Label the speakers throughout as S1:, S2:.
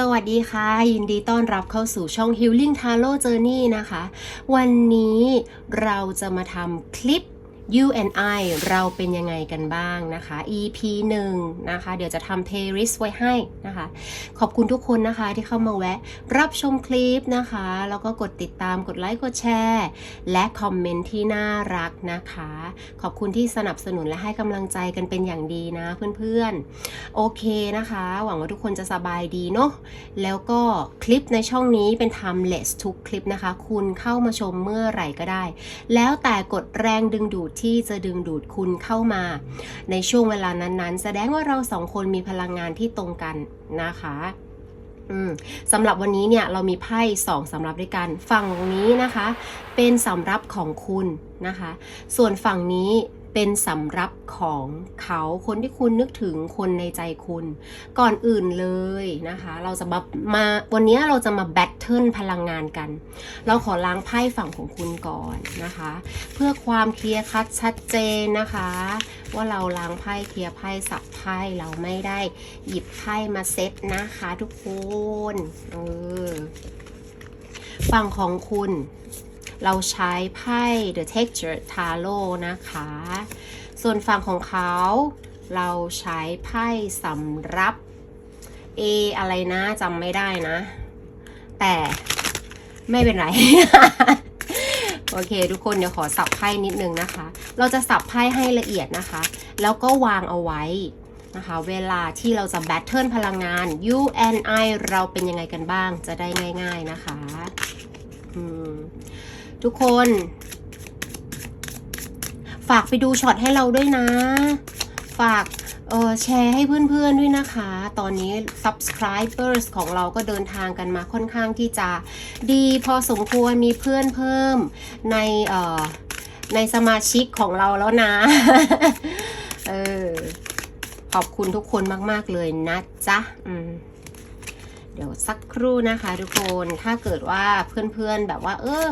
S1: สวัสดีค่ะ ยินดีต้อนรับเข้าสู่ช่อง Healing Tarot Journey นะคะ วันนี้เราจะมาทำคลิป You and I เราเป็นยังไงกันบ้างนะคะ EP 1 นะคะ เดี๋ยวจะทำ playlist ไว้ให้นะคะ ขอบคุณทุกคนนะคะที่เข้ามาแวะ รับชมคลิปนะคะ แล้วก็กดติดตามกดไลค์ กดแชร์ และคอมเมนต์ที่น่ารักนะคะ ขอบคุณที่สนับสนุนและให้กำลังใจกันเป็นอย่างดีนะเพื่อนๆ โอเคนะคะ หวังว่าทุกคนจะสบายดีเนาะแล้วก็คลิปในช่องนี้เป็น timeless ทุกคลิปนะคะ คุณเข้ามาชมเมื่อไหร่ก็ได้ แล้วแต่กดแรงดึงดูดที่จะดึงดูดคุณเข้ามา ในช่วงเวลานั้นๆ แสดงว่าเราสองคนมีพลังงานที่ตรงกันนะคะอืมสำหรับวันนี้เนี่ยเรามีไพ่สองสำรับด้วยกัน ฝั่งนี้นะคะ เป็นสำรับของคุณนะคะ ส่วนฝั่งนี้ เป็นสำรับของเขาคนที่คุณนึกถึงคนในใจคุณ ก่อนอื่นเลยนะคะ เราจะมามาวันนี้เราจะมาแบทเทิลพลังงานกัน เราขอล้างไพ่ฝั่งของคุณก่อนนะคะ เพื่อความเคลียร์คัดชัดเจนนะคะ ว่าเราล้างไพ่เคลียร์ไพ่สับไพ่เราไม่ได้หยิบไพ่มาเซตนะคะทุกคนเออฝั่งของคุณ เราใช้ไพ่ The Texture Tarot นะคะ ส่วนฝั่งของเขาเราใช้ไพ่สำรับ A อะไรนะจำไม่ได้นะ แต่ไม่เป็นไร โอเค ทุกคนเดี๋ยวขอสับไพ่นิดนึงนะคะ เราจะสับไพ่ให้ละเอียดนะคะ แล้วก็วางเอาไว้นะคะ เวลาที่เราจะแบทเทิลพลังงาน U and I เราเป็นยังไงกันบ้างจะได้ง่าย ๆนะคะ อืม ทุกคน ฝากไปดูช็อตให้เราด้วยนะ ฝากเออแชร์ให้เพื่อนๆด้วยนะคะ ตอนนี้ subscribers ของเราก็เดินทางกันมาค่อนข้างที่จะดีพอสมควรมีเพื่อนเพิ่มในเอ่อในสมาชิกของเราแล้วนะ เออ ขอบคุณทุกคนมาก ๆ เลยนะจ๊ะ อืมเดี๋ยวสักครู่นะคะทุกคน ถ้าเกิดว่าเพื่อนๆแบบว่า เออ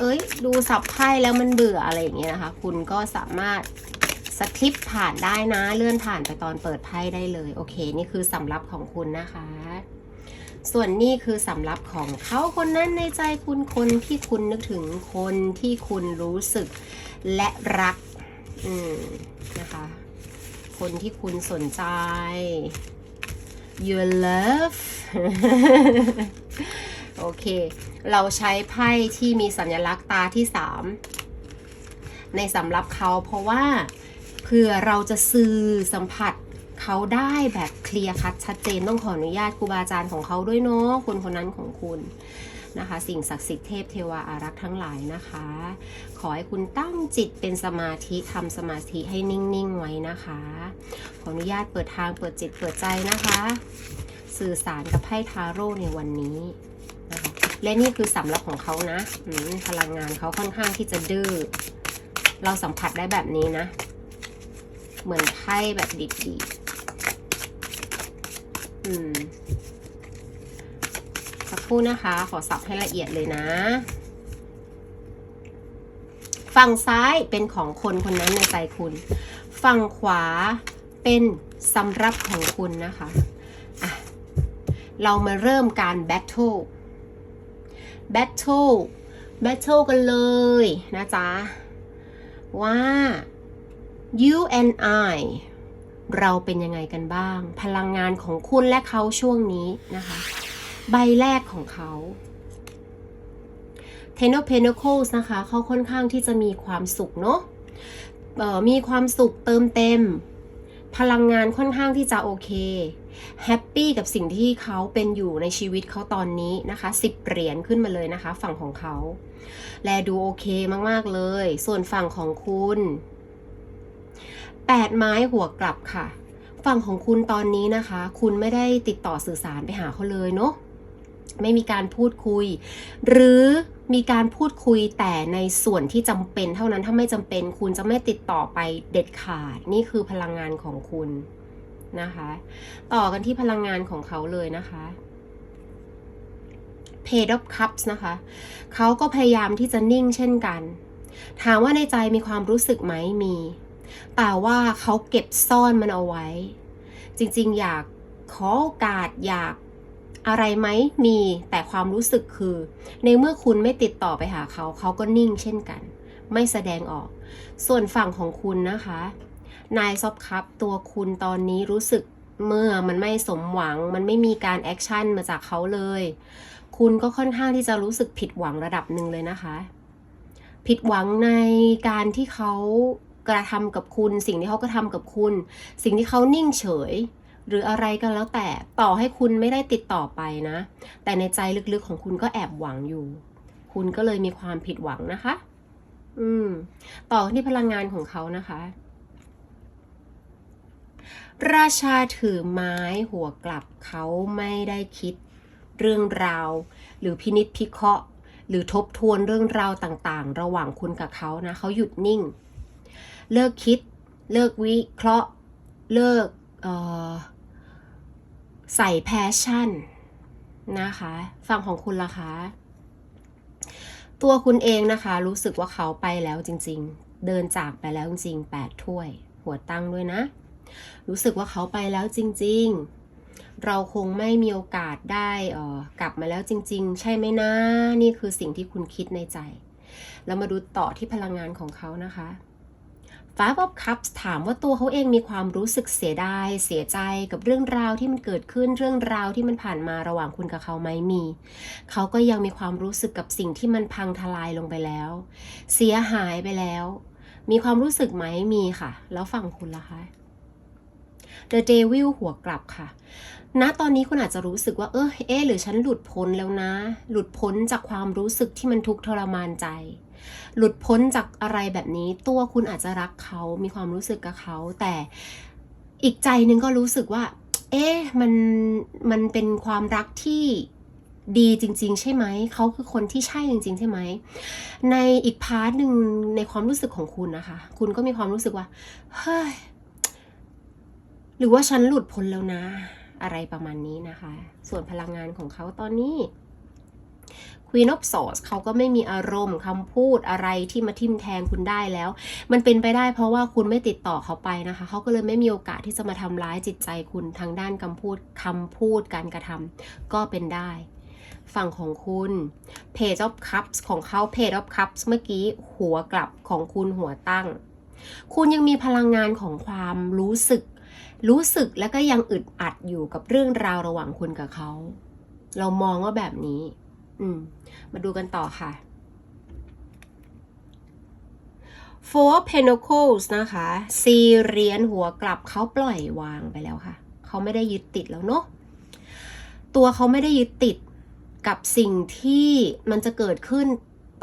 S1: เอ้ย ดูสับไพ่แล้วมันเบื่ออะไรอย่างเงี้ยนะคะ คุณก็สามารถสคริปผ่านได้นะ เลื่อนผ่านไปตอนเปิดไพ่ได้เลย โอเค นี่คือสำรับของคุณนะคะ ส่วนนี่คือสำรับของเขาคนนั้นในใจคุณคนที่คุณนึกถึงคนที่คุณรู้สึกและรัก อืมนะคะ คนที่คุณสนใจ your love โอเค เราใช้ไพ่ที่มีสัญลักษณ์ตาที่ 3 ในสำหรับเขาเพราะว่าเผื่อเราจะสื่อสัมผัสเขาได้แบบเคลียร์คัดชัดเจนต้องขออนุญาตครูบาอาจารย์ของเขาด้วยเนาะคนคนนั้นของคุณนะคะ สิ่งศักดิ์สิทธิ์เทพเทวาอารักษ์ทั้งหลายนะคะ ขอให้คุณตั้งจิตเป็นสมาธิทำสมาธิให้นิ่งๆไว้นะคะ ขออนุญาตเปิดทางเปิดจิตเปิดใจนะคะ สื่อสารกับไพ่ทาโร่ในวันนี้ และนี่คือสำรับของเขานะพลังงานเขาค่อนข้างที่จะดื้อ เราสัมผัสได้แบบนี้นะ เหมือนไพ่แบบดีๆอืมสักครู่นะคะ ขอสับให้ละเอียดเลยนะฝั่งซ้ายเป็นของคนคนนั้นในใจคุณ ฝั่งขวาเป็นสำรับของคุณนะคะ อะ เรามาเริ่มการแบทเทิล แบทเทิลแบทเทิลกันเลยนะจ๊ะ ว่า you and I เราเป็นยังไงกันบ้าง พลังงานของคุณและเขาช่วงนี้นะคะ ใบแรกของเขา Ten of Pentacles นะคะ เขาค่อนข้างที่จะมีความสุขเนาะมีความสุขเติมเต็ม พลังงานค่อนข้างที่จะโอเคแฮปปี้กับสิ่งที่เขาเป็นอยู่ในชีวิตเขาตอนนี้นะคะ10เหรียญขึ้นมาเลยนะคะ ฝั่งของเขา แลดูโอเคมากๆเลย ส่วนฝั่งของคุณ8ไม้หัวกลับค่ะ ฝั่งของคุณตอนนี้นะคะ คุณไม่ได้ติดต่อสื่อสารไปหาเขาเลยเนาะไม่มีการพูดคุย หรือ มีการพูดคุยแต่ในส่วนที่จำเป็นเท่านั้นถ้าไม่จำเป็นคุณจะไม่ติดต่อไปเด็ดขาด นี่คือพลังงานของคุณนะคะ ต่อกันที่พลังงานของเขาเลยนะคะ Page of Cups นะคะ เขาก็พยายามที่จะนิ่งเช่นกัน ถามว่าในใจมีความรู้สึกไหมมี แต่ว่าเขาเก็บซ่อนมันเอาไว้ จริงๆ อยากขอโอกาสอยาก อะไรไหมมีแต่ความรู้สึกคือ ในเมื่อคุณไม่ติดต่อไปหาเขา เขาก็นิ่งเช่นกัน ไม่แสดงออก ส่วนฝั่งของคุณนะคะ นายซอบครับตัวคุณตอนนี้รู้สึกเมื่อมันไม่สมหวัง มันไม่มีการแอคชั่นมาจากเขาเลย คุณก็ค่อนข้างที่จะรู้สึกผิดหวังระดับหนึ่งเลยนะคะ ผิดหวังในการที่เขากระทำกับคุณ สิ่งที่เขากระทำกับคุณ สิ่งที่เขานิ่งเฉย หรืออะไรก็แล้วแต่ต่อให้คุณไม่ได้ติดต่อไปนะ แต่ในใจลึกๆของคุณก็แอบหวังอยู่ คุณก็เลยมีความผิดหวังนะคะ อืม ต่อที่พลังงานของเขานะคะ ราชาถือไม้หัวกลับเขาไม่ได้คิดเรื่องราว หรือพินิษพิเคราะห์ หรือทบทวนเรื่องราวต่างๆ ระหว่างคุณกับเขานะเขาหยุดนิ่ง เลิกคิด เลิกวิเคราะห์ เลิก ใส่แพชชั่นนะคะฝั่งของคุณล่ะคะ ตัวคุณเองนะคะ รู้สึกว่าเขาไปแล้วจริง ๆ เดินจากไปแล้วจริงๆแปดถ้วย หัวตั้งด้วยนะ รู้สึกว่าเขาไปแล้วจริง ๆ เราคงไม่มีโอกาสได้เออกลับมาแล้วจริง ๆ ใช่ไหมนะ นี่คือสิ่งที่คุณคิดในใจแล้วมาดูต่อที่พลังงานของเขานะคะ Five of Cups ถามว่าตัวเขาเองมีความรู้สึกเสียดายเสียใจกับเรื่องราวที่มันเกิดขึ้นเรื่องราวที่มันผ่านมาระหว่างคุณกับเขาไหมมี เขาก็ยังมีความรู้สึกกับสิ่งที่มันพังทลายลงไปแล้ว เสียหายไปแล้ว มีความรู้สึกไหมมีค่ะ แล้วฝั่งคุณล่ะคะ The Devil หัวกลับค่ะ ณตอนนี้คุณอาจจะรู้สึกว่าเออเอ๊หรือฉันหลุดพ้นแล้วนะ หลุดพ้นจากความรู้สึกที่มันทุกข์ทรมานใจ หลุดพ้นจากอะไรแบบนี้ ตัวคุณอาจจะรักเขา มีความรู้สึกกับเขา แต่อีกใจหนึงก็รู้สึกว่า เอ๊ะมันมันเป็นความรักที่ดีจริง ๆ ใช่ไหม เขาคือคนที่ใช่จริง ๆ ใช่ไหม ในอีกพาร์ทหนึ่งในความรู้สึกของคุณนะคะ คุณก็มีความรู้สึกว่า เฮ้ย หรือว่าฉันหลุดพ้นแล้วนะ อะไรประมาณนี้นะคะ ส่วนพลังงานของเขาตอนนี้ Queen of Swords เขาก็ไม่มีอารมณ์คำพูดอะไรที่มาทิมแทงคุณได้แล้ว มันเป็นไปได้เพราะว่าคุณไม่ติดต่อเขาไปนะคะ เขาก็เลยไม่มีโอกาสที่จะมาทำร้ายจิตใจคุณทางด้านคำพูดคำพูดการกระทำก็เป็นได้ ฝั่งของคุณ Page of Cups ของเขา Page of Cups เมื่อกี้หัวกลับของคุณหัวตั้ง คุณยังมีพลังงานของความรู้สึก รู้สึกแล้วก็ยังอึดอัดอยู่กับเรื่องราวระหว่างคุณกับเขา เรามองว่าแบบนี้ อืม มาดูกันต่อค่ะ Four Pentacles นะคะสี่เหรียญหัวกลับเขาปล่อยวางไปแล้วค่ะ เขาไม่ได้ยึดติดแล้วเนาะตัวเขาไม่ได้ยึดติดกับสิ่งที่มันจะเกิดขึ้น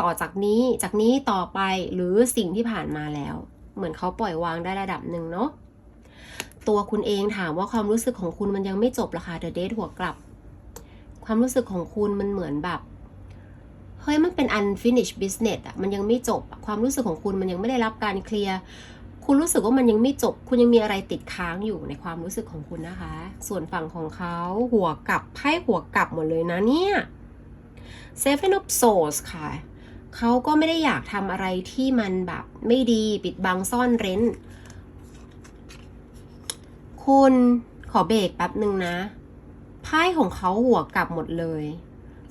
S1: ต่อจากนี้จากนี้ต่อไปหรือสิ่งที่ผ่านมาแล้ว เหมือนเขาปล่อยวางได้ระดับหนึ่งเนาะ ตัวคุณเองถามว่าความรู้สึกของคุณมันยังไม่จบหรอคะ The Date หัวกลับ ความรู้สึกของคุณมันเหมือนแบบเฮ้ยมันเป็น unfinished business อะมันยังไม่จบความรู้สึกของคุณมันยังไม่ได้รับการเคลียร์คุณรู้สึกว่ามันยังไม่จบ คุณยังมีอะไรติดค้างอยู่ในความรู้สึกของคุณนะคะ ส่วนฝั่งของเขาหัวกลับไพ่หัวกลับหมดเลยนะเนี่ย Seven of Swords ค่ะเขาก็ไม่ได้อยากทำอะไรที่มันแบบไม่ดีปิดบังซ่อนเร้น คุณขอเบรกแป๊บหนึ่งนะ ไพ่ของเขาหัวกลับหมดเลย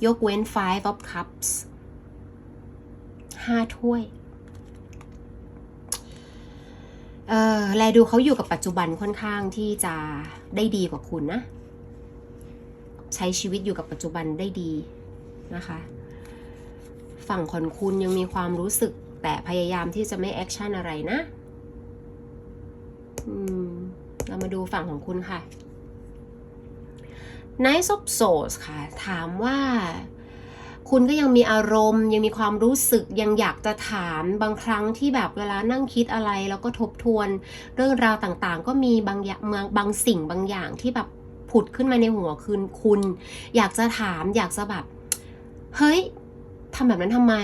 S1: ยกเว้น five of cups ห้าถ้วย เออแลดูเขาอยู่กับปัจจุบันค่อนข้างที่จะได้ดีกว่าคุณนะ ใช้ชีวิตอยู่กับปัจจุบันได้ดีนะคะ ฝั่งของคุณยังมีความรู้สึกแต่พยายามที่จะไม่แอคชั่นอะไรนะ อืม เรามาดูฝั่งของคุณค่ะ Nice of Swords ค่ะ ถามว่าคุณก็ยังมีอารมณ์ ยังมีความรู้สึกยังอยากจะถามบางครั้งที่แบบเวลานั่งคิดอะไร แล้วก็ทบทวน เรื่องราวต่างๆ ก็มีบางอย่างบางสิ่งบางอย่างที่แบบผุดขึ้นมาในหัวคืนคุณ อยากจะถามอยากจะแบบ เฮ้ยทำแบบนั้นทำไม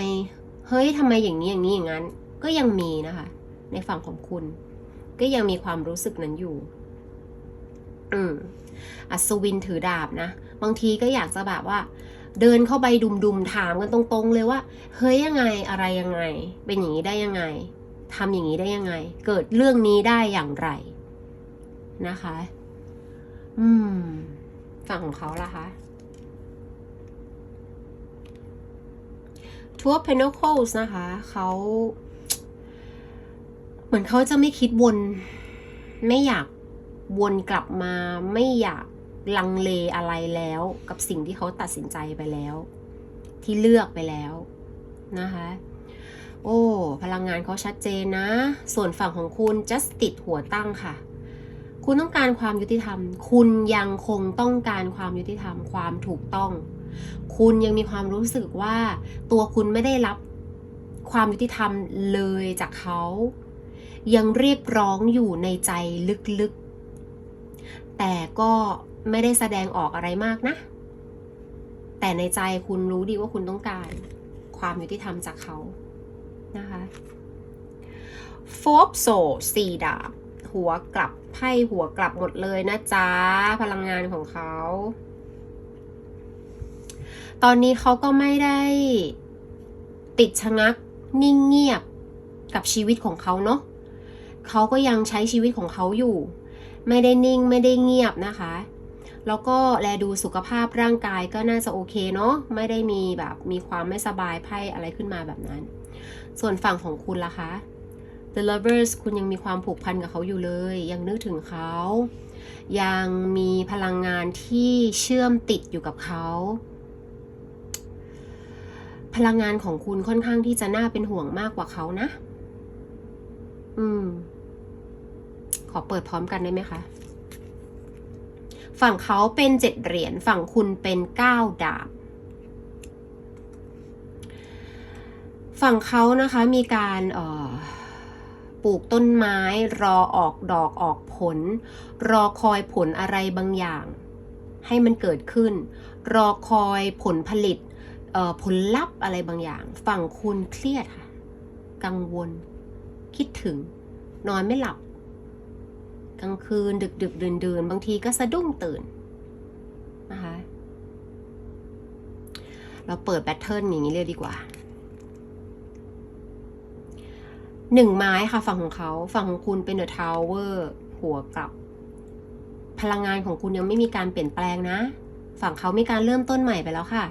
S1: เฮ้ยทำไมอย่างนี้อย่างนี้อย่างนั้น ก็ยังมีนะคะ ในฝั่งของคุณ ก็ยังมีความรู้สึกนั้นอยู่ อืมอัศวินถือดาบนะ บางทีก็อยากจะแบบว่า เดินเข้าไปดุมๆถามกันตรงๆเลยว่า เฮ้ยยังไงอะไรยังไง เป็นอย่างนี้ได้ยังไงทำอย่างนี้ได้ยังไง เกิดเรื่องนี้ได้อย่างไร นะคะ อืม ฝั่งของเขาล่ะคะ Two of Pentacles นะคะ เขา เหมือนเขาจะไม่คิดวน ไม่อยากวนกลับมา ไม่อยากลังเลอะไรแล้ว กับสิ่งที่เขาตัดสินใจไปแล้ว ที่เลือกไปแล้วนะคะ โอ้ พลังงานเขาชัดเจนนะ ส่วนฝั่งของคุณ just ติดหัวตั้งค่ะ คุณต้องการความยุติธรรม คุณยังคงต้องการความยุติธรรม ความถูกต้อง คุณยังมีความรู้สึกว่า ตัวคุณไม่ได้รับความยุติธรรมเลยจากเขา ยังเรียกร้องอยู่ในใจลึกๆ แต่ก็ไม่ได้แสดงออกอะไรมากนะ แต่ในใจคุณรู้ดีว่าคุณต้องการ ความยุติธรรมจากเขานะคะโฟบโซสีดาบหัวกลับไพ่หัวกลับหมดเลยนะจ๊ะ พลังงานของเขา ตอนนี้เขาก็ไม่ได้ติดชะงักนิ่งเงียบกับชีวิตของเขาเนาะ เขาก็ยังใช้ชีวิตของเขาอยู่ ไม่ได้นิ่งไม่ได้เงียบนะคะ แล้วก็แลดูสุขภาพร่างกายก็น่าจะโอเคเนาะไม่ได้มีแบบมีความไม่สบายไพ่อะไรขึ้นมาแบบนั้น ส่วนฝั่งของคุณล่ะคะ The Lovers คุณยังมีความผูกพันกับเขาอยู่เลย ยังนึกถึงเขา ยังมีพลังงานที่เชื่อมติดอยู่กับเขาพลังงานของคุณค่อนข้างที่จะน่าเป็นห่วงมากกว่าเขานะ อืม ขอเปิดพร้อมกันได้ไหมคะ ฝั่งเขาเป็นเจ็ดเหรียญ ฝั่งคุณเป็นเก้าดาบ ฝั่งเขานะคะมีการเอ่อปลูกต้นไม้รอออกดอกออกผล รอคอยผลอะไรบางอย่าง ให้มันเกิดขึ้น รอคอยผลผลิตออผลลัพธ์อะไรบางอย่าง ฝั่งคุณเครียดค่ะ กังวล คิดถึง นอนไม่หลับ กลางคืน ดึกดึกดื่นดื่นบางทีก็สะดุ้งตื่นนะคะเราเปิดแบตเทิลอย่างนี้เลยดีกว่าหนึ่งไม้ค่ะฝั่งของเขาฝั่งของคุณเป็นเดอะทาวเวอร์หัวกลับ พลังงานของคุณยังไม่มีการเปลี่ยนแปลงนะ ฝั่งเขามีการเริ่มต้นใหม่ไปแล้วค่ะ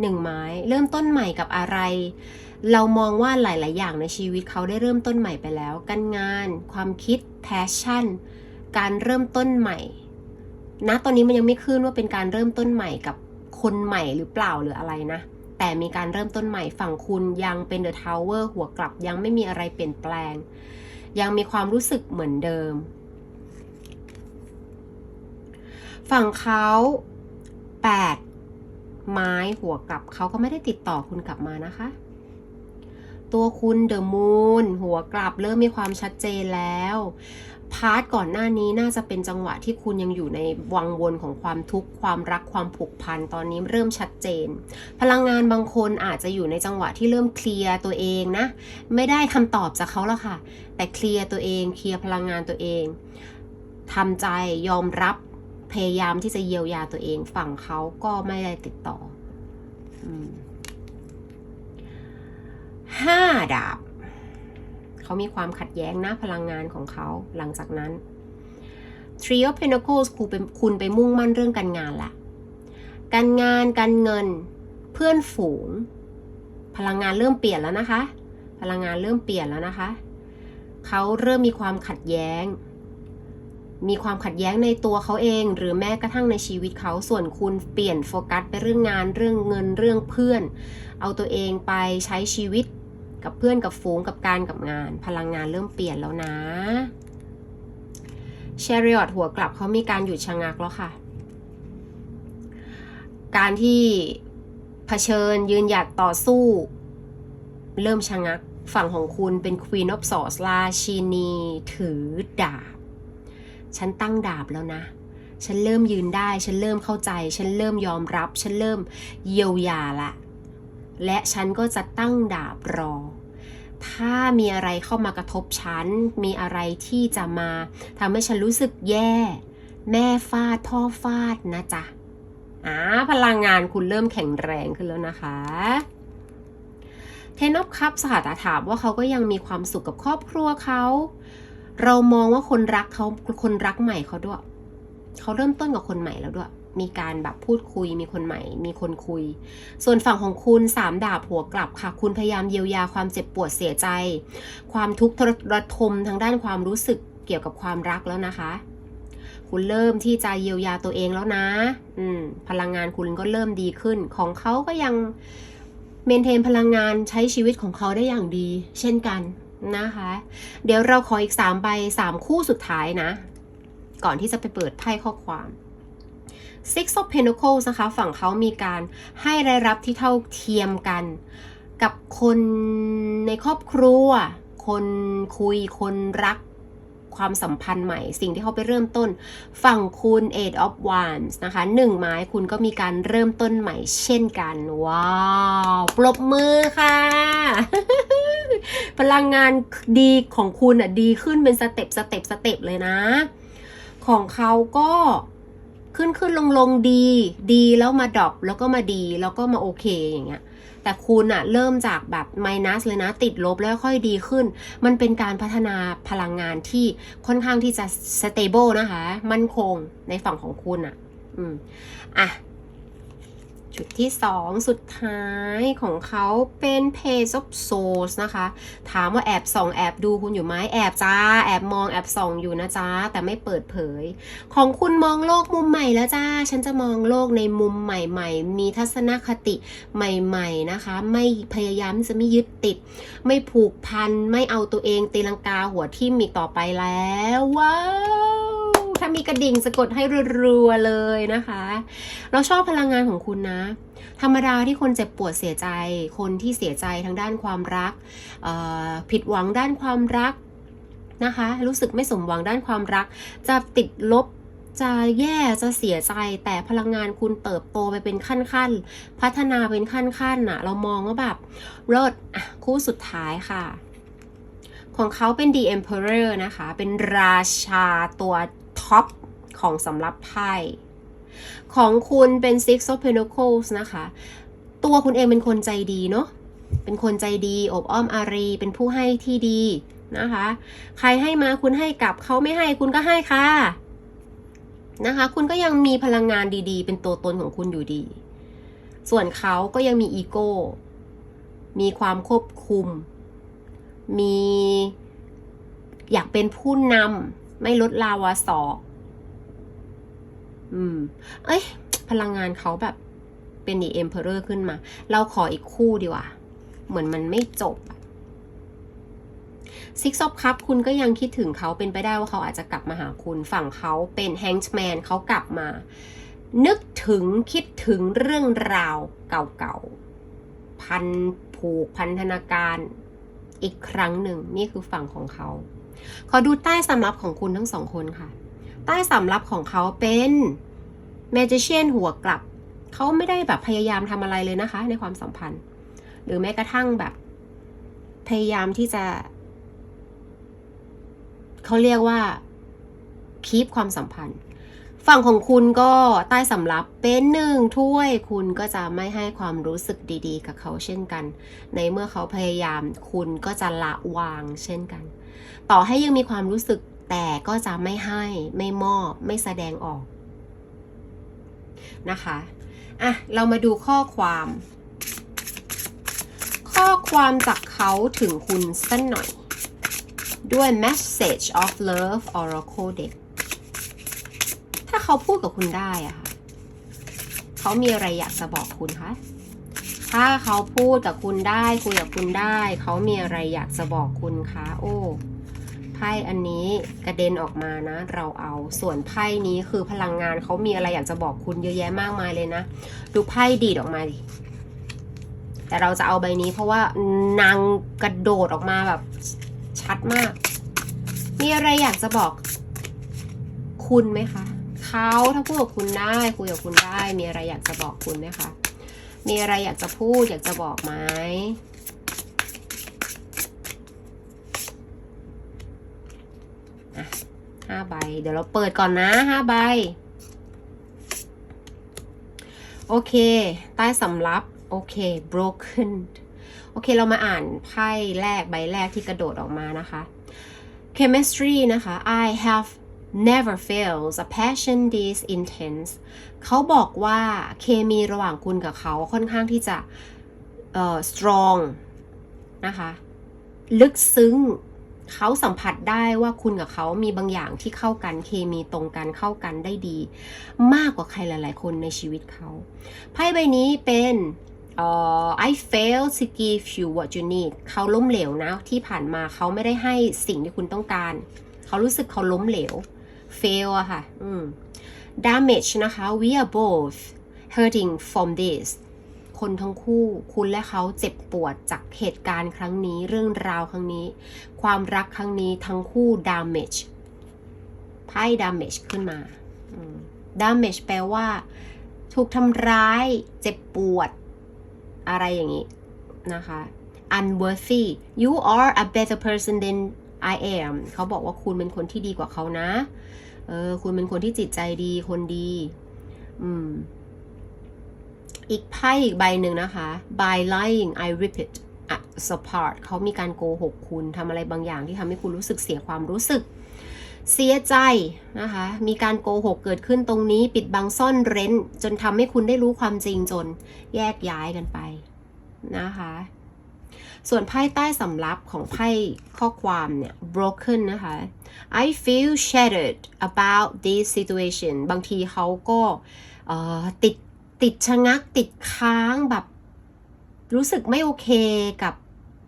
S1: หนึ่งไม้เริ่มต้นใหม่กับอะไร เรามองว่าหลาย ๆ อย่างในชีวิตเขาได้เริ่มต้นใหม่ไปแล้ว การงาน ความคิดแพชชั่น การเริ่มต้นใหม่ณตอนนี้มันยังไม่ขึ้นว่าเป็นการเริ่มต้นใหม่กับคนใหม่หรือเปล่าหรืออะไรนะ แต่มีการเริ่มต้นใหม่ฝั่งคุณยังเป็นเดอะทาวเวอร์หัวกลับยังไม่มีอะไรเปลี่ยนแปลง ยังมีความรู้สึกเหมือนเดิม ฝั่งเขา 8 ไม้หัวกลับเขาก็ไม่ได้ติดต่อคุณกลับมานะคะ ตัวคุณเดอะมูนหัวกลับเริ่มมีความชัดเจนแล้ว พาร์ทก่อนหน้านี้น่าจะเป็นจังหวะที่คุณยังอยู่ในวังวนของความทุกข์ความรักความผูกพันตอนนี้เริ่มชัดเจน พลังงานบางคนอาจจะอยู่ในจังหวะที่เริ่มเคลียร์ตัวเองนะ ไม่ได้คำตอบจากเขาแล้วค่ะ แต่เคลียร์ตัวเองเคลียร์พลังงานตัวเองทำใจยอมรับพยายามที่จะเยียวยาตัวเองฝั่งเขาก็ไม่ได้ติดต่อห้าดาบ เขามีความขัดแย้งนะพลังงานของเขาหลังจากนั้น Three of Pentacles คุณเป็นคุณไปมุ่งมั่นเรื่องการงานละการงานการเงินเพื่อนฝูง พลังงานเริ่มเปลี่ยนแล้วนะคะ พลังงานเริ่มเปลี่ยนแล้วนะคะเขาเริ่มมีความขัดแย้ง มีความขัดแย้งในตัวเขาเอง หรือแม้กระทั่งในชีวิตเขาส่วนคุณเปลี่ยนโฟกัสไปเรื่องงานเรื่องเงินเรื่องเพื่อน เอาตัวเองไปใช้ชีวิต กับเพื่อนกับฝูงกับการกับงาน พลังงานเริ่มเปลี่ยนแล้วนะเชริออตหัวกลับเขามีการหยุดชะงักแล้วค่ะ การที่เผชิญยืนหยัดต่อสู้ เริ่มชะงักฝั่งของคุณเป็น Queen of Swords ราชินีถือดาบ ฉันตั้งดาบแล้วนะ ฉันเริ่มยืนได้ ฉันเริ่มเข้าใจ ฉันเริ่มยอมรับ ฉันเริ่มเยียวยาละ และฉันก็จะตั้งดาบรอ ถ้ามีอะไรเข้ามากระทบฉัน มีอะไรที่จะมาทำให้ฉันรู้สึกแย่ แม่ฟาดพ่อฟาดนะจ๊ะอ่าพลังงานคุณเริ่มแข็งแรงขึ้นแล้วนะคะเทนอฟคัพสหตาถามว่าเขาก็ยังมีความสุขกับครอบครัวเขา เรามองว่าคนรักเขาคนรักใหม่เขาด้วย เขาเริ่มต้นกับคนใหม่แล้วด้วย มีการแบบพูดคุย มีคนใหม่ มีคนคุย ส่วนฝั่งของคุณสามดาบหัวกลับค่ะ คุณพยายามเยียวยาความเจ็บปวดเสียใจ ความทุกข์ระทมทางด้านความรู้สึกเกี่ยวกับความรักแล้วนะคะ คุณเริ่มที่จะเยียวยาตัวเองแล้วนะ อืม พลังงานคุณก็เริ่มดีขึ้น ของเขาก็ยังเมนเทนพลังงานใช้ชีวิตของเขาได้อย่างดี เช่นกันนะคะ เดี๋ยวเราขออีก3ใบ3คู่สุดท้ายนะ ก่อนที่จะไปเปิดไพ่ข้อความ Six of Pentacles นะคะฝั่งเขามีการให้รายรับที่เท่าเทียมกัน กับคนในครอบครัว คนคุยคนรักความสัมพันธ์ใหม่ สิ่งที่เขาไปเริ่มต้น ฝั่งคุณ Eight of Wands นะคะหนึ่งไม้คุณก็มีการเริ่มต้นใหม่เช่นกัน ว้าว ปรบมือค่ะ พลังงานดีของคุณอะดีขึ้นเป็นสเต็ปสเต็ปสเต็ปเลยนะ ของเขาก็ ขึ้นขึ้นลงลงดี ดีแล้วมาดรอปแล้วก็มาดีแล้วก็มาโอเคอย่างเงี้ย แต่คุณอะเริ่มจากแบบไมนัสเลยนะ ติดลบแล้วค่อยดีขึ้น มันเป็นการพัฒนาพลังงานที่ค่อนข้างที่จะสเตเบิลนะคะ มั่นคงในฝั่งของคุณอะอืมอะ จุดที่ 2 สุดท้ายของเขาเป็น Page of Swords นะคะ ถามว่าแอบส่องแอบดูคุณอยู่ไหมแอบจ้า แอบมองแอบส่องอยู่นะจ้า แต่ไม่เปิดเผย ของคุณมองโลกมุมใหม่แล้วจ้า ฉันจะมองโลกในมุมใหม่ๆ มีทัศนคติใหม่ๆนะคะ ไม่พยายามจะไม่ยึดติด ไม่ผูกพัน ไม่เอาตัวเองตีลังกาหัวทิ่มอีกต่อไปแล้ว ว้าวามีกระดิ่งสะกดให้รัวๆเลยนะคะ เราชอบพลังงานของคุณนะ ธรรมดาที่คนเจ็บปวดเสียใจ คนที่เสียใจทางด้านความรัก ผิดหวังด้านความรักนะคะ รู้สึกไม่สมหวังด้านความรัก จะติดลบจะแย่จะเสียใจแต่พลังงานคุณเติบโตไปเป็นขั้นขั้นๆพัฒนาเป็นขั้นขั้นๆน่ะเรามองว่าแบบเลิศอะคู่สุดท้ายค่ะ ของเขาเป็น The Emperor นะคะ เป็นราชาตัว ท็อปของสำรับไพ่ของคุณเป็น Six of Pentacles นะคะ ตัวคุณเองเป็นคนใจดีเนาะเป็นคนใจดีอบอ้อมอารี เป็นผู้ให้ที่ดีนะคะ ใครให้มาคุณให้กลับเขาไม่ให้คุณก็ให้ค่ะนะคะ คุณก็ยังมีพลังงานดีๆ เป็นตัวตนของคุณอยู่ดี ส่วนเขาก็ยังมีอีโก้ มีความควบคุม มีอยากเป็นผู้นำ ไม่ลดลาวาศอก อืม เอ้ย พลังงานเขาแบบเป็นดีเอ็มเพอเรอร์ขึ้นมา เราขออีกคู่ดีกว่า เหมือนมันไม่จบซิกซอ f คัพคุณก็ยังคิดถึงเขาเป็นไปได้ว่าเขาอาจจะกลับมาหาคุณ ฝั่งเขาเป็นแฮง g ์แมนเขากลับมา นึกถึงคิดถึงเรื่องราวเก่าๆ พันผูกพันธนาการอีกครั้งหนึ่ง นี่คือฝั่งของเขา ขอดูใต้สำรับของคุณทั้งสองคนค่ะ ใต้สำรับของเขาเป็นแมจิเชียนหัวกลับ เขาไม่ได้แบบพยายามทำอะไรเลยนะคะ ในความสัมพันธ์ หรือแม้กระทั่งแบบ พยายามที่จะ เขาเรียกว่าคีปความสัมพันธ์ ฝั่งของคุณก็ใต้สำรับเป็นหนึ่งถ้วยคุณก็จะไม่ให้ความรู้สึกดี ๆ กับเขาเช่นกัน ในเมื่อเขาพยายามคุณก็จะละวางเช่นกัน ต่อให้ยังมีความรู้สึกแต่ก็จะไม่ให้ไม่มอบ ไม่แสดงออกนะคะอะเรามาดูข้อความ ข้อความจากเขาถึงคุณสักหน่อย ด้วย message of love oracle deck ถ้าเขาพูดกับคุณได้อะค่ะเขามีอะไรอยากจะบอกคุณคะถ้าเขาพูดกับคุณได้คุยกับคุณได้ เขามีอะไรอยากจะบอกคุณคะโอ้ ไพ่อันนี้กระเด็นออกมานะ เราเอาส่วนไพ่นี้คือพลังงานเขามีอะไรอยากจะบอกคุณเยอะแยะมากมายเลยนะ ดูไพ่ดีดออกมาดิแต่เราจะเอาใบนี้เพราะว่านางกระโดดออกมาแบบชัดมาก มีอะไรอยากจะบอกคุณไหมคะเขาถ้าพูดกับคุณได้คุยกับคุณได้ มีอะไรอยากจะบอกคุณไหมคะมีอะไรอยากจะพูดอยากจะบอกไหม ห้าใบ เดี๋ยวเราเปิดก่อนนะห้าใบ โอเค ใต้สำรับ โอเค broken โอเค เรามาอ่านไพ่แรกใบแรกที่กระโดดออกมานะคะ chemistry นะคะ I have never fails a passion this intense เขาบอกว่าเคมีระหว่างคุณกับเขาค่อนข้างที่จะเอ่อ strong นะคะ ลึกซึ้ง เขาสัมผัสได้ว่าคุณกับเขามีบางอย่างที่เข้ากันเคมีตรงกันเข้ากันได้ดี มากกว่าใครหลาย ๆ คนในชีวิตเขาไพ่ใบนี้เป็นเอ่อ I fail to give you what you need เขาล้มเหลวนะ ที่ผ่านมาเขาไม่ได้ให้สิ่งที่คุณต้องการ เขารู้สึกเขาล้มเหลว fail อะค่ะ damage นะคะ we are both hurting from this คนทั้งคู่ คุณและเขาเจ็บปวดจากเหตุการณ์ครั้งนี้เรื่องราวครั้งนี้ ความรักครั้งนี้ทั้งคู่ damage ไพ่ damage ขึ้นมาอืม damage แปลว่า ถูกทำร้าย เจ็บปวด อะไรอย่างนี้ นะคะ unworthy you are a better person than I am เขาบอกว่าคุณเป็นคนที่ดีกว่าเขานะ เออ คุณเป็นคนที่จิตใจดี คนดี อืม อีกไพ่อีกใบหนึ่งนะคะ by lying I repeat us apart เขามีการโกหกคุณทำอะไรบางอย่างที่ทำให้คุณรู้สึกเสียความรู้สึก เสียใจนะคะ มีการโกหกเกิดขึ้นตรงนี้ ปิดบังซ่อนเร้น จนทำให้คุณได้รู้ความจริงจนแยกย้ายกันไปนะคะ ส่วนไพ่ใต้สำรับของไพ่ข้อความเนี่ย broken นะคะ I feel shattered about this situation บางทีเขาก็ติด ติดชะงักติดค้างแบบ รู้สึกไม่โอเคกับ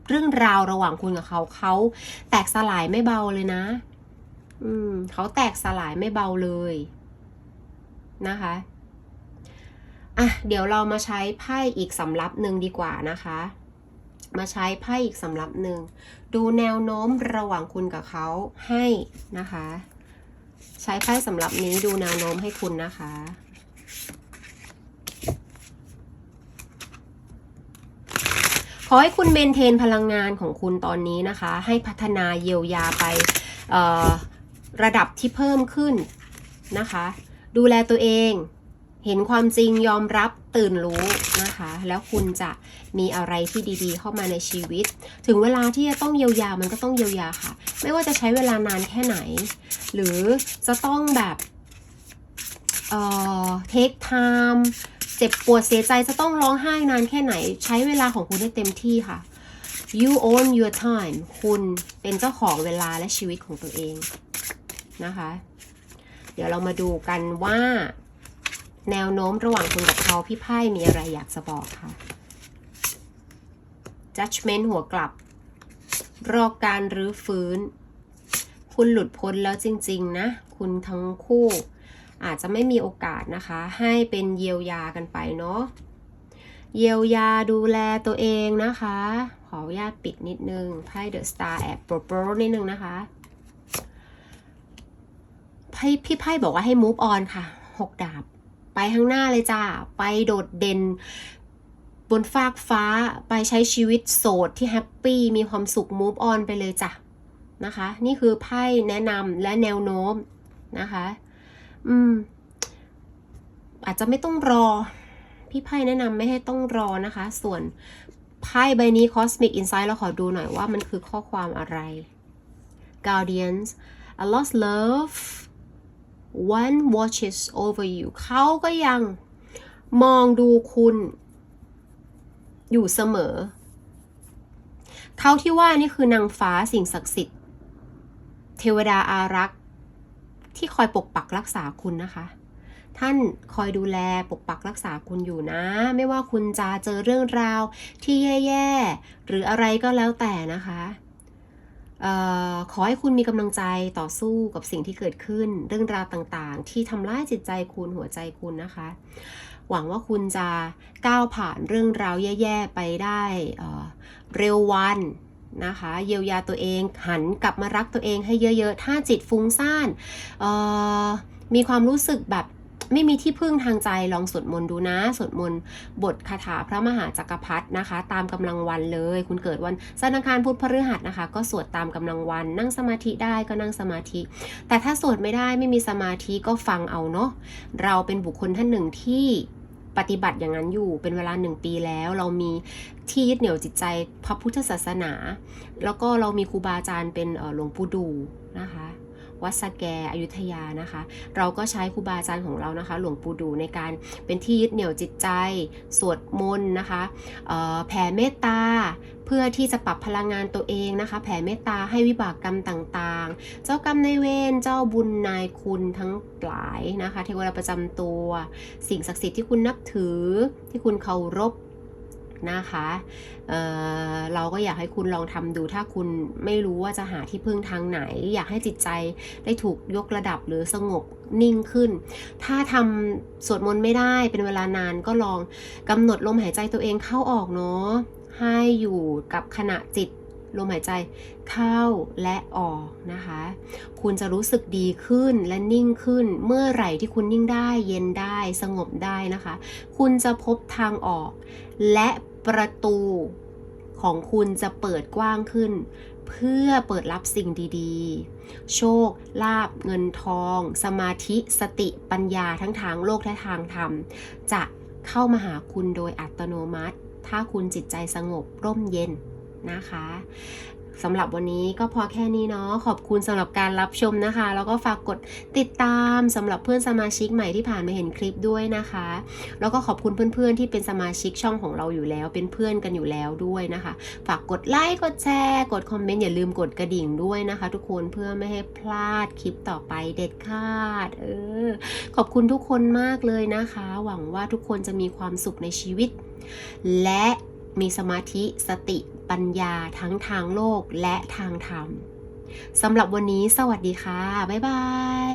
S1: เรื่องราวระหว่างคุณกับเขาเขาแตกสลายไม่เบาเลยนะ อืมเขาแตกสลายไม่เบาเลยนะคะอะเดี๋ยวเรามาใช้ไพ่อีกสำรับหนึ่งดีกว่านะคะ มาใช้ไพ่อีกสำรับหนึ่งดูแนวโน้มระหว่างคุณกับเขาให้นะคะ ใช้ไพ่สำรับนี้ดูแนวโน้มให้คุณนะคะ ขอให้คุณเมนเทนพลังงานของคุณตอนนี้นะคะ ให้พัฒนาเยียวยาไประดับที่เพิ่มขึ้นนะคะ ดูแลตัวเอง เห็นความจริงยอมรับตื่นรู้นะคะ แล้วคุณจะมีอะไรที่ดีๆ เข้ามาในชีวิต ถึงเวลาที่จะต้องเยียวยามันก็ต้องเยียวยาค่ะ ไม่ว่าจะใช้เวลานานแค่ไหน หรือจะต้องแบบเอ่อ take time เจ็บปวดเสียใจจะต้องร้องไห้นานแค่ไหน ใช้เวลาของคุณให้เต็มที่ค่ะ you own your time คุณเป็นเจ้าของเวลาและชีวิตของตัวเองนะคะ เดี๋ยวเรามาดูกันว่า แนวโน้มระหว่างคุณกับเขาพี่ไพ่มีอะไรอยากจะบอกค่ะ judgment หัวกลับ รอการรื้อฟื้น คุณหลุดพ้นแล้วจริง ๆ นะ คุณทั้งคู่ อาจจะไม่มีโอกาสนะคะ ให้เป็นเยียวยากันไปเนาะเยียวยาดูแลตัวเองนะคะ ขออนุญาตปิดนิดนึงไพ่เดอะสตาร์แอบโปรโปรนิดนึงนะคะไพ่พี่ไพ่บอกว่าให้ move on ค่ะหกดาบ ไปข้างหน้าเลยจ้า ไปโดดเด่น บนฟากฟ้าไปใช้ชีวิตโสดที่แฮปปี้มีความสุข move on ไปเลยจ้ะนะคะ นี่คือไพ่แนะนำและแนวโน้มนะคะ อืม อาจจะไม่ต้องรอ พี่ไพ่แนะนำไม่ให้ต้องรอนะคะ ส่วนไพ่ใบนี้ Cosmic Insight เราขอดูหน่อยว่ามันคือข้อความอะไร Guardians a lost love one watches over you เขาก็ยังมองดูคุณ อยู่เสมอ เขาที่ว่านี่คือนางฟ้าสิ่งศักดิ์สิทธิ์ เทวดาอารักษ์ ที่คอยปกปักรักษาคุณนะคะ ท่านคอยดูแลปกปักรักษาคุณอยู่นะ ไม่ว่าคุณจะเจอเรื่องราวที่แย่ๆ หรืออะไรก็แล้วแต่นะคะออขอให้คุณมีกำลังใจต่อสู้กับสิ่งที่เกิดขึ้น เรื่องราวต่างๆ ที่ทำร้ายจิตใจคุณหัวใจคุณนะคะ หวังว่าคุณจะก้าวผ่านเรื่องราวแย่ ๆ ไปได้เออเร็ววัน นะคะ เยียวยาตัวเองหันกลับมารักตัวเองให้เยอะๆ ถ้าจิตฟุ้งซ่านมีความรู้สึกแบบไม่มีที่พึ่งทางใจลองสวดมนต์ดูนะสวดมนต์บทคาถาพระมหาจักรพรรดินะคะ ตามกำลังวันเลย คุณเกิดวันจันทร์อังคารพุธพฤหัสนะคะ ก็สวดตามกำลังวัน นั่งสมาธิได้ก็นั่งสมาธิ แต่ถ้าสวดไม่ได้ไม่มีสมาธิก็ฟังเอาเนาะเราเป็นบุคคลท่านหนึ่งที่ ปฏิบัติอย่างนั้นอยู่เป็นเวลาหนึ่งปีแล้ว เรามีที่ยึดเหนี่ยวจิตใจพระพุทธศาสนา แล้วก็เรามีครูบาอาจารย์เป็นหลวงปู่ดูนะคะ วัดสแกอยุธยานะคะ เราก็ใช้ครูบาอาจารย์ของเรานะคะ หลวงปู่ดูในการเป็นที่ยึดเหนี่ยวจิตใจ สวดมนต์นะคะแผ่เมตตาเพื่อที่จะปรับพลังงานตัวเองนะคะ แผ่เมตตาให้วิบากกรรมต่างๆ เจ้ากรรมในเวรเจ้าบุญนายคุณทั้งหลายนะคะ เทวดาประจำตัว สิ่งศักดิ์สิทธิ์ที่คุณนับถือที่คุณเคารพ นะคะเเราก็อยากให้คุณลองทำดู ถ้าคุณไม่รู้ว่าจะหาที่พึ่งทางไหน อยากให้จิตใจได้ถูกยกระดับหรือสงบนิ่งขึ้น ถ้าทำสวดมนต์ไม่ได้เป็นเวลานานก็ลองกำหนดลมหายใจตัวเองเข้าออกเนาะให้อยู่กับขณะจิตลมหายใจเข้าและออกนะคะ คุณจะรู้สึกดีขึ้นและนิ่งขึ้น เมื่อไหร่ที่คุณนิ่งได้ เย็นได้ สงบได้นะคะ คุณจะพบทางออก และ ประตูของคุณจะเปิดกว้างขึ้น เพื่อเปิดรับสิ่งดีๆ โชค ลาบ เงินทอง สมาธิ สติปัญญาทั้งทางโลกและทางธรรม จะเข้ามาหาคุณโดยอัตโนมัติ ถ้าคุณจิตใจสงบร่มเย็นนะคะ สำหรับวันนี้ก็พอแค่นี้เนาะขอบคุณสำหรับการรับชมนะคะ แล้วก็ฝากกดติดตามสำหรับเพื่อนสมาชิกใหม่ที่ผ่านมาเห็นคลิปด้วยนะคะ แล้วก็ขอบคุณเพื่อนๆที่เป็นสมาชิกช่องของเราอยู่แล้ว เป็นเพื่อนกันอยู่แล้วด้วยนะคะ ฝากกดไลค์กดแชร์ กดคอมเมนต์อย่าลืมกดกระดิ่งด้วยนะคะ ทุกคนเพื่อไม่ให้พลาดคลิปต่อไปเด็ดขาดเออขอบคุณทุกคนมากเลยนะคะ หวังว่าทุกคนจะมีความสุขในชีวิต และมีสมาธิสติ ปัญญาทั้งทางโลกและทางธรรมสำหรับวันนี้สวัสดีค่ะ บ๊ายบาย